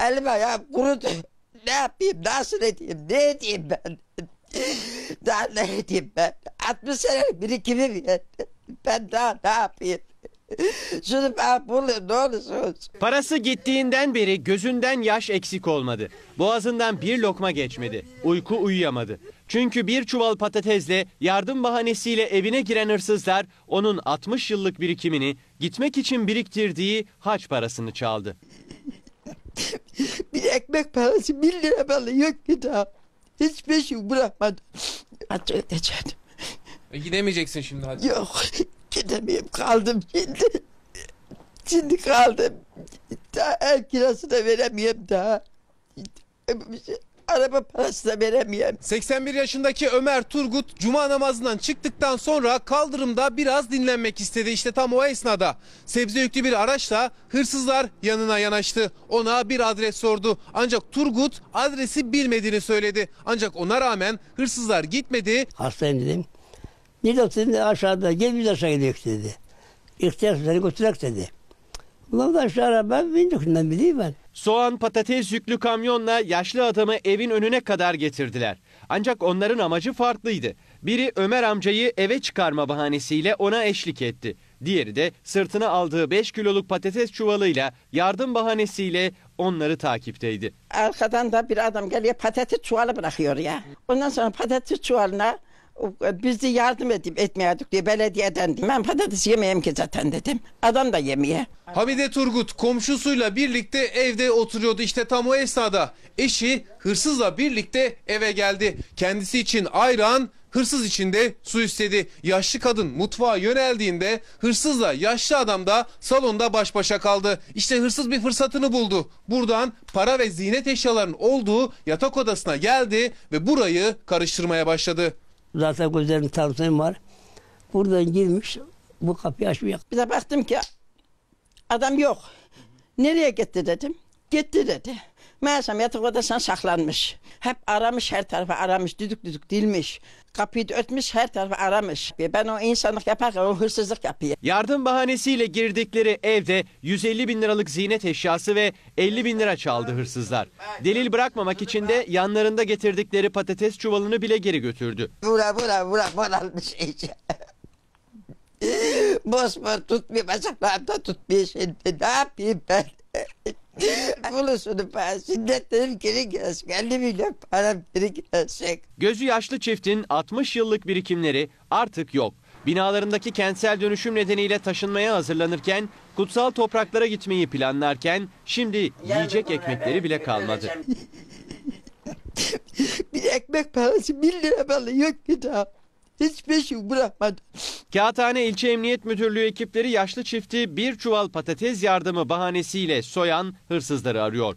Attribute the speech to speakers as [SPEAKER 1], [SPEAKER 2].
[SPEAKER 1] Elim ayağım kurudu. Ne yapayım, nasıl edeyim, ne edeyim ben? Daha ne edeyim ben? 60 senelik birikimim var. Ben daha ne yapayım? Şunu bana bulun ne olursunuz.
[SPEAKER 2] Parası gittiğinden beri gözünden yaş eksik olmadı. Boğazından bir lokma geçmedi. Uyku uyuyamadı. Çünkü bir çuval patatesle yardım bahanesiyle evine giren hırsızlar onun 60 yıllık birikimini gitmek için biriktirdiği haç parasını çaldı.
[SPEAKER 1] Bir ekmek parası bir lira bana yok ki daha. Hiçbir şey bırakmadım. Ödeyeceğim.
[SPEAKER 3] E, gidemeyeceksin şimdi hadi.
[SPEAKER 1] Yok gidemeyim kaldım şimdi. Şimdi kaldım. Daha ev kirası da veremiyorum daha. Araba parası da veremiyorum.
[SPEAKER 3] 81 yaşındaki Ömer Turgut cuma namazından çıktıktan sonra kaldırımda biraz dinlenmek istedi. İşte tam o esnada sebze yüklü bir araçla hırsızlar yanına yanaştı. Ona bir adres sordu. Ancak Turgut adresi bilmediğini söyledi. Ancak ona rağmen hırsızlar gitmedi.
[SPEAKER 4] Hastayım dedim. Oturuyorsun dedi aşağıda. Gel biz aşağı gidiyoruz dedi. İhtiyar seni götürek dedi. Ulan da aşağı araba bindik ben bileyim ben.
[SPEAKER 2] Soğan patates yüklü kamyonla yaşlı adamı evin önüne kadar getirdiler. Ancak onların amacı farklıydı. Biri Ömer amcayı eve çıkarma bahanesiyle ona eşlik etti. Diğeri de sırtına aldığı 5 kiloluk patates çuvalıyla yardım bahanesiyle onları takipteydi.
[SPEAKER 1] Arkadan da bir adam geliyor patates çuvalı bırakıyor ya. Ondan sonra patates çuvalına biz de yardım edip etmiyorduk diye belediyeden diye. Ben patates yemeyeyim ki zaten dedim. Adam da yemeye.
[SPEAKER 3] Hamide Turgut komşusuyla birlikte evde oturuyordu. İşte tam o esnada eşi hırsızla birlikte eve geldi. Kendisi için ayran, hırsız için de su istedi. Yaşlı kadın mutfağa yöneldiğinde hırsızla yaşlı adam da salonda baş başa kaldı. İşte hırsız bir fırsatını buldu. Buradan para ve ziynet eşyalarının olduğu yatak odasına geldi ve burayı karıştırmaya başladı.
[SPEAKER 4] Zaten gözlerim tansiyonum var. Buradan girmiş bu kapıyı açmıyor.
[SPEAKER 1] Bir de baktım ki adam yok. Nereye gitti dedim. Gitti dedi. Meğersem yatak odasına saklanmış. Hep aramış her tarafa aramış. Düdük düdük dilmiş. Kapıyı da ötmüş her tarafa aramış. Ben o insanlık yaparken o hırsızlık yapıyor.
[SPEAKER 2] Yardım bahanesiyle girdikleri evde 150 bin liralık ziynet eşyası ve 50 bin lira çaldı hırsızlar. Delil bırakmamak için de yanlarında getirdikleri patates çuvalını bile geri götürdü.
[SPEAKER 1] Bura bura bura moralmış iyice. Bosfor tutmuyor, bacaklarımda tutmuyor şimdi. Ne yapayım ben? Bulusunu ben sünnetlerim geri gelsin. 50 milyon param geri gelsin.
[SPEAKER 2] Gözü yaşlı çiftin 60 yıllık birikimleri artık yok. Binalarındaki kentsel dönüşüm nedeniyle taşınmaya hazırlanırken, kutsal topraklara gitmeyi planlarken şimdi yiyecek ekmekleri bile kalmadı.
[SPEAKER 1] Bir ekmek parası bir lira bana yok ki daha. Hiçbir şey bırakmadım.
[SPEAKER 2] Kağıthane İlçe Emniyet Müdürlüğü ekipleri yaşlı çifti bir çuval patates yardımı bahanesiyle soyan hırsızları arıyor.